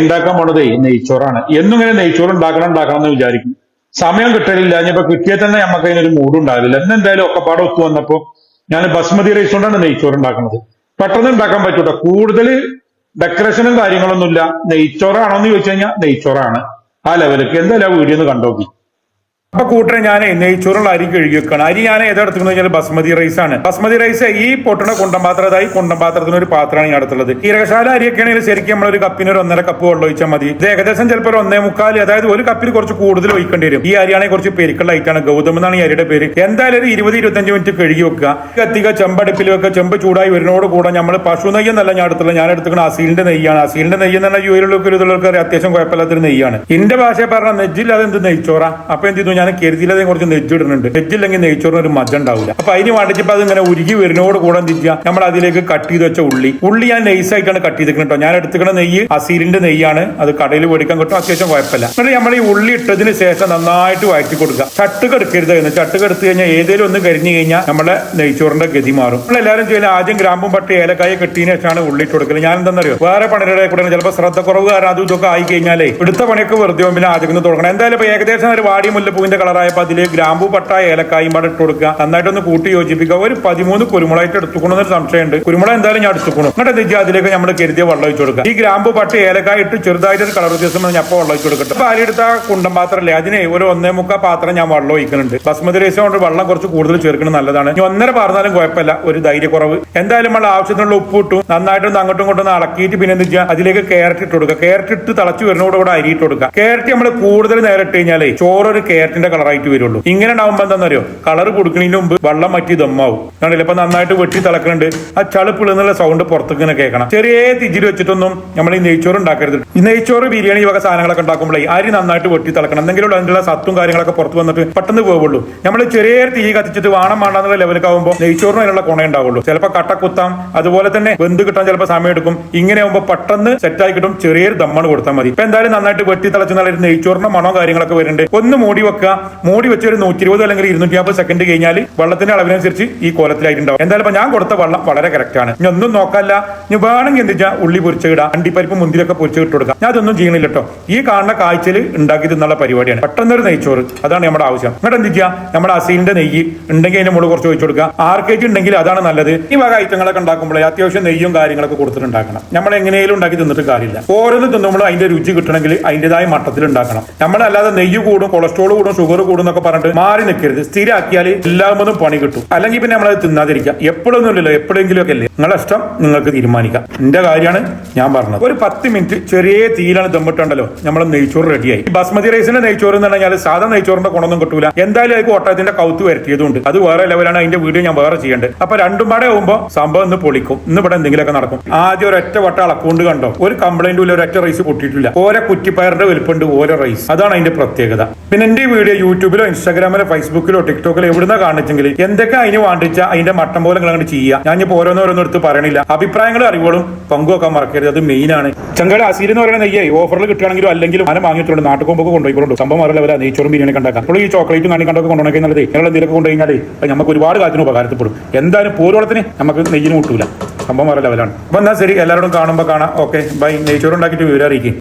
ഉണ്ടാക്കാൻ പോണതേ നെയ്ച്ചോറാണ്. എന്നിങ്ങനെ നെയ്ച്ചോറ് ഉണ്ടാക്കണം ഉണ്ടാക്കണം എന്ന് വിചാരിക്കും. സമയം കിട്ടലില്ല ഇനിയിപ്പോ കിട്ടിയാൽ തന്നെ നമുക്ക് അതിനൊരു മൂടുണ്ടാവില്ല എന്ന് എന്തായാലും ഒക്കെപ്പാടെ ഒത്തു വന്നപ്പോ ഞാൻ ബസ്മതി റൈസ് കൊണ്ടാണ് നെയ്ച്ചോറ് ഉണ്ടാക്കുന്നത്. പെട്ടെന്ന് ഉണ്ടാക്കാൻ പറ്റൂട്ടോ? കൂടുതൽ ഡെക്കറേഷനും കാര്യങ്ങളൊന്നുമില്ല. നെയ്ച്ചോറാണോ എന്ന് ചോദിച്ചു കഴിഞ്ഞാൽ നെയ്ച്ചോറാണ്. ആ ലെവലിലേക്ക് എന്തായാലും ആ വീഡിയോ ഒന്ന് കണ്ടോക്കി. അപ്പൊ കൂട്ടരെ ഞാൻ നെയ്ച്ചോറുള്ള അരി കഴുകി വെക്കണം അരി ഞാൻ ഏതെടുത്തു കഴിഞ്ഞാൽ ബസ്മതി റൈസ് ആണ്. ബസ്മതി റൈസ് ഈ പൊട്ടണ കുണ്ടംപാത്രതായി കുണ്ടംപാത്രത്തിന് ഒരു പാത്രമാണ് ഞാൻ അടുത്തുള്ളത്. ഇരകശാല അരിയൊക്കെ ആണെങ്കിൽ ശരിക്കും നമ്മൾ ഒരു കപ്പിന് ഒരു ഒന്നര കപ്പ് വെള്ളം ഒഴിച്ചാൽ മതി. ഇത് ഏകദേശം ചിലപ്പോൾ ഒരു ഒന്നേ മുക്കാൽ അതായത് ഒരു കപ്പിൽ കുറച്ച് കൂടുതൽ ഒഴിക്കേണ്ടി വരും. ഈ അരിയാണെങ്കിൽ കുറച്ച് പെരുക്കുള്ള ഐറ്റാണ് ഗൗതം എന്നാണ് ഈ അരിയുടെ പേര്. എന്തായാലും ഒരു ഇരുപത് ഇരുപത്തഞ്ച് മിനിറ്റ് കഴുകി വെക്കുക. കത്തിക ചെമ്പടുപ്പിൽ വെക്കുക. ചെമ്പ് ചൂടായി വരുന്നതോട് കൂടെ നമ്മൾ പശു നെയ്യ് എന്നല്ല ഞാൻ അടുത്തുള്ള ഞാൻ എടുത്തുക്കുന്ന അസീലിന്റെ നെയ്യാണ്. അസീലിന്റെ നെയ്യ് എന്ന് പറഞ്ഞാൽ ഒരു അത്യാവശ്യം കുഴപ്പമില്ലാത്തൊരു നെയ്യാണ്. എന്റെ ഭാഷ പറഞ്ഞ നെജ്ജില്ലാതെ എന്ത് നെയ്ച്ചോറ? അപ്പൊ എന്ത് ചെയ്തു ഞാൻ കരുതിയില്ലാതെ കുറച്ച് നെജ്ജിടുന്നുണ്ട് നെജ്ജില്ലെങ്കിൽ നെയ്ച്ചോറിന് ഒരു മജ ഉണ്ടാവില്ല അപ്പൊ അതിന് വേണ്ടിച്ചപ്പോ അത് ഇങ്ങനെ ഉരുകി വരുന്നതോട് കൂടെ ചെയ്യുക? നമ്മൾ അതിലേക്ക് കട്ട് ചെയ്ത് വെച്ച ഉള്ളി. ഉള്ളി ഞാൻ നൈസ് ആയിട്ടാണ് കട്ട് ചെയ്തിരിക്കുന്നത് കേട്ടോ. ഞാൻ എടുത്തുക്കുന്ന നെയ്യ് അസീലിന്റെ നെയ്യാണ്. അത് കടയിൽ മേടിക്കാൻ കിട്ടും. അത്യാവശ്യം കുഴപ്പമില്ല. എന്നിട്ട് നമ്മൾ ഈ ഉള്ളി ഇട്ടതിന് ശേഷം നന്നായിട്ട് വഴറ്റി കൊടുക്കുക. ചട്ടുക എടുക്കരുത് എന്ന്. ചട്ടുക എടുത്തു കഴിഞ്ഞാൽ ഏതെങ്കിലും ഒന്ന് കരിഞ്ഞു കഴിഞ്ഞാൽ നമ്മുടെ നെയ്ച്ചോറിന്റെ ഗതി മാറും. നമ്മൾ എല്ലാവരും ചെയ്യുന്നത് ആദ്യം ഗ്രാമ്പും പട്ടി ഏലക്കായ കെട്ടിയതിനു ശേഷമാണ് ഉള്ളി ഇട്ട് കൊടുക്കൽ. ഞാൻ എന്താണെന്നറിയോ? വേറെ പണിയുടെ കൂടെ ചിലപ്പോൾ ശ്രദ്ധ കുറവ് കാരണം അതും ഇതൊക്കെ ആയി കഴിഞ്ഞാലേ എടുത്ത പണിയൊക്കെ വെറുതെ പിന്നെ ആദ്യം തുടങ്ങണം. എന്തായാലും ഏകദേശം ഒരു വാടി മുല്ലപ്പൂവിന്റെ കളറായപ്പോൾ അതിൽ ഗ്രാമ്പു പട്ട ഏലക്കായും പാടെ ഇട്ട് കൊടുക്കുക. നന്നായിട്ടൊന്ന് കൂട്ടി യോജിപ്പിക്കുക. ഒരു പതിമൂന്ന് കുരുമുളകായിട്ട് ഒരു സംശയമുണ്ട്. കുരുമുളക് എന്തായാലും ഞാൻ എടുത്തുകൊണ്ടു എന്നിട്ട് എന്ത് അതിലേക്ക് നമ്മൾ കരുതിയ വെള്ളം ഒഴിച്ചു കൊടുക്കുക. ഈ ഗ്രാമ്പു പട്ട ഏലക്കായ ഇട്ട് ചെറുതായിട്ട് കളർ വ്യത്യാസം ഞാൻ അപ്പോൾ വെള്ളം ഒഴിച്ചു കൊടുക്കട്ടെ അപ്പൊ അരിയെടുത്ത കുണ്ടം പാത്രമല്ലേ അതിനെ ഒരു ഒന്നേ മുക്കാൽ പാത്രം ഞാൻ വെള്ളം ഒഴിക്കുന്നുണ്ട്. ബസ്മതി റൈസ് കൊണ്ട് വെള്ളം കുറച്ച് കൂടുതൽ ചേർക്കുന്നത് നല്ലതാണ്. ഇനി ഒന്നര പറഞ്ഞാലും കുഴപ്പമില്ല. ഒരു ധൈര്യക്കുറവ്. എന്തായാലും നമ്മൾ ആവശ്യത്തിനുള്ള ഉപ്പ് ഇട്ടു. നന്നായിട്ടൊന്ന് അങ്ങോട്ടും ഇങ്ങോട്ടും ഒന്ന് ഇളക്കിയിട്ട് പിന്നെ എന്ത് അതിലേക്ക് ക്യാരറ്റ് ഇട്ട് കൊടുക്കുക. ക്യാരറ്റ് ഇട്ട് തിളച്ച് വരുന്നതോടുകൂടെ അരി ഇട്ട് കൊടുക്കുക. ക്യാരറ്റ് നമ്മൾ കൂടുതൽ നേരം ഇട്ട് കഴിഞ്ഞാലേ ചോറൊരു ഒരു ക്യാരറ്റിന്റെ കളറായിട്ട് വരുള്ളൂ. ഇങ്ങനെ ഉണ്ടാവുമ്പോൾ എന്താണെന്നറിയോ കളർ കൊടുക്കുന്നതിന് മുമ്പ് വെള്ളം മറ്റി ദമ്മാവും. കണ്ടില്ല? ഇപ്പൊ നന്നായിട്ട് വെട്ടി തിളക്കുന്നുണ്ട് ആ ചളുപ്പിളുന്നുള്ള സൗണ്ട് പുറത്തേക്ക് ഇങ്ങനെ കേൾക്കണം. ചെറിയ തിജിൽ വെച്ചിട്ടൊന്നും നമ്മൾ ഈ നെയ്ച്ചോറ് ഉണ്ടാക്കരുത്. ഈ നെയ്ച്ചോറ് ബിരിയാണി വക സാധനങ്ങളൊക്കെ ഉണ്ടാക്കുമ്പോഴേ അരി നന്നായിട്ട് വെട്ടി തിളക്കണം. എന്തെങ്കിലും അതിനുള്ള സത്തും കാര്യങ്ങളൊക്കെ പുറത്ത് വന്നിട്ട് പെട്ടെന്ന് പോവുള്ളൂ. നമ്മൾ ചെറിയ തീ കത്തിച്ചിട്ട് വാണം വേണ്ടെന്നുള്ള ലെവലൊക്കെ ആകുമ്പോൾ നെയ്ച്ചോറിന് അതിനുള്ള കുണ ഉണ്ടാവുള്ളൂ. ചിലപ്പോൾ കട്ട കുത്താം. അതുപോലെ തന്നെ വെന്ത് കിട്ടാൻ ചിലപ്പോൾ സമയം എടുക്കും. ഇങ്ങനെ ആകുമ്പോൾ പെട്ടെന്ന് സെറ്റായി കിട്ടും. ചെറിയൊരു ദമ്മാണ് കൊടുത്താൽ മതി. ഇപ്പൊ എന്തായാലും നന്നായിട്ട് വെട്ടി തിളച്ച് നല്ല നെയ്ച്ചോറിന്റെ മണോ കാര്യങ്ങളൊക്കെ വരുന്നുണ്ട്. ഒന്ന് മൂടി വെക്കുക. മൂടി വെച്ച ഒരു നൂറ്റി ഇരുപത് അല്ലെങ്കിൽ ഇരുന്നൂറ്റി അമ്പത് സെക്കൻഡ് കഴിഞ്ഞാൽ വെള്ളത്തിന്റെ അളവിനനുസരിച്ച് ഈ കോലത്തിലായിട്ടുണ്ടാവും. എന്തായാലും ഞാൻ കൊടുത്ത വെള്ളം വളരെ കറക്റ്റ് ആണ്. ഇനി ഒന്നും നോക്കല്ല. ഇനി വേണമെങ്കിൽ എന്ത് വെച്ചാൽ ഉള്ളി പൊരിച്ചിടുക അണ്ടിപ്പരിപ്പ് മുന്തിരിയൊക്കെ പൊരിച്ച് ഇട്ട് കൊടുക്കുക ഞാൻ അതൊന്നും ചെയ്യണില്ല കേട്ടോ. ഈ കാണുന്ന കാഴ്ചയിൽ ഉണ്ടാക്കി തിന്നുള്ള പരിപാടിയാണ്. പെട്ടെന്നൊരു നെയ്ച്ചോറ്. അതാണ് നമ്മുടെ ആവശ്യം. എന്നിട്ട് എന്ത് ചെയ്യുക നമ്മുടെ അസീലിന്റെ നെയ്യ് ഉണ്ടെങ്കിൽ അതിന്റെ മുകളിൽ കുറച്ച് ഒഴിച്ചു കൊടുക്കുക. ആർ കെ ജി ഉണ്ടെങ്കിൽ അതാണ് നല്ലത്. ഈ വക ഐറ്റങ്ങളൊക്കെ ഉണ്ടാക്കുമ്പോൾ അത്യാവശ്യം നെയ്യും കാര്യങ്ങളൊക്കെ കൊടുത്തിട്ടുണ്ടാക്കണം. നമ്മൾ എങ്ങനെയും ഉണ്ടാക്കി തിന്നിട്ട് കാര്യമില്ല. ഓരോന്ന് തിന്നുമ്പോൾ അതിന്റെ രുചി കിട്ടണമെങ്കിൽ അതിന്റേതായ മട്ടത്തിൽ ഉണ്ടാക്കണം. നമ്മളല്ലാതെ നെയ്യ് കൂടും കൊളസ്ട്രോൾ കൂടും ഷുഗർ കൂടും എന്നൊക്കെ പറഞ്ഞിട്ട് മാറി നിൽക്കരുത് സ്ഥിരമാക്കിയാൽ എല്ലാമൊന്നും പണി കിട്ടും. അല്ലെങ്കിൽ പിന്നെ നമ്മളത് തിന്നാതിരിക്കുക എപ്പോഴൊന്നും ഇല്ലല്ലോ. എപ്പോഴെങ്കിലും ഒക്കെ അല്ലേ? നിങ്ങളുടെ ഇഷ്ടം നിങ്ങൾക്ക് തീരുമാനിക്കാം. എന്റെ കാര്യമാണ് ഞാൻ പറഞ്ഞത്. ഒരു പത്ത് മിനിറ്റ് ചെറിയ തീയിലാണ് ദമ്മിട്ടുണ്ടല്ലോ. നമ്മൾ നെയ്ച്ചോറ് റെഡിയായി. ബസ്മതി റൈസിന്റെ നെയ്ച്ചോറ് എന്ന് പറഞ്ഞാൽ സാധാ നെയ്ച്ചോറിന്റെ ഗുണമൊന്നും കിട്ടൂല. എന്തായാലും അതിന് ഒട്ടത്തിന്റെ കൗത്ത് വരുത്തിയതുകൊണ്ട് അത് വേറെ ലെവലാണ്. അതിന്റെ വീഡിയോ ഞാൻ വേറെ ചെയ്യേണ്ടത് അപ്പൊ രണ്ടും പാടെ ആകുമ്പോൾ സംഭവം ഇന്ന് പൊളിക്കും. ഇന്ന് ഇവിടെ എന്തെങ്കിലുമൊക്കെ നടക്കും. ആദ്യം ഒറ്റ വട്ട അളക്കൊണ്ട് കണ്ടോ? ഒരു കംപ്ലൈന്റും ഇല്ല. ഒരൊറ്റ റൈസ് പൊട്ടിയിട്ടില്ല. ഓരോ കുറ്റിപ്പയറിന്റെ വലുപ്പുണ്ട് ഓരോ റൈസ് അതാണ് അതിന്റെ പ്രത്യേകത. പിന്നെ എന്റെ വീഡിയോ യൂട്യൂബിലോ ഇൻസ്റ്റാഗ്രാമിലോ ഫേസ്ബുക്കിലോ ടിക്ടോക്കിലോ എവിടുന്ന കാണിച്ചെങ്കിൽ എന്തൊക്കെ അതിന് വാണ്ടിച്ച അതിന്റെ മട്ടം പോലെ നിങ്ങൾ അങ്ങനെ ചെയ്യുക ഞാൻ ഇപ്പോൾ ഓരോന്നോരോന്നും എടുത്ത് പറയണില്ല. അഭിപ്രായങ്ങളും അറിവുകളും പങ്കുവെക്കാൻ മറക്കരുത്. അത് മെയിൻ ആണ്. ചങ്കട അസീൽ എന്ന് പറയുന്ന നെയ്യേ ഓഫറിൽ കിട്ടുകയാണെങ്കിലും അല്ലെങ്കിലും അങ്ങനെ വാങ്ങിയിട്ടുണ്ട് നാട്ടിൽ കൊമ്പൊക്കെ കൊണ്ടുപോയിക്കൊണ്ടു സംഭവം അറിയില്ല അവരെ നെയ്ച്ചോറും ബിരിയാണി കണ്ടാക്കാം അപ്പോൾ ഈ ചോക്ലേറ്റും കണ്ണി കണ്ടൊക്കെ കൊണ്ടുപോയി നല്ലത്. ഞങ്ങൾ എന്തെങ്കിലും കൊണ്ടു കഴിഞ്ഞാൽ നമുക്ക് ഒരുപാട് കാര്യത്തിന് ഉപകാരത്തിൽപ്പെടും. എന്തായാലും പൂരോളത്തിന് നമുക്ക് നെയ്യിന് കിട്ടൂല. സംഭവം അറിയില്ല ലെവലാണ് അപ്പോൾ എന്നാൽ ശരി. എല്ലാവരോടും കാണുമ്പോൾ കാണാം. ഓക്കെ. ബൈ. നെയ്ച്ചോറുണ്ടാക്കിയിട്ട് വിവരം അറിയിക്കും.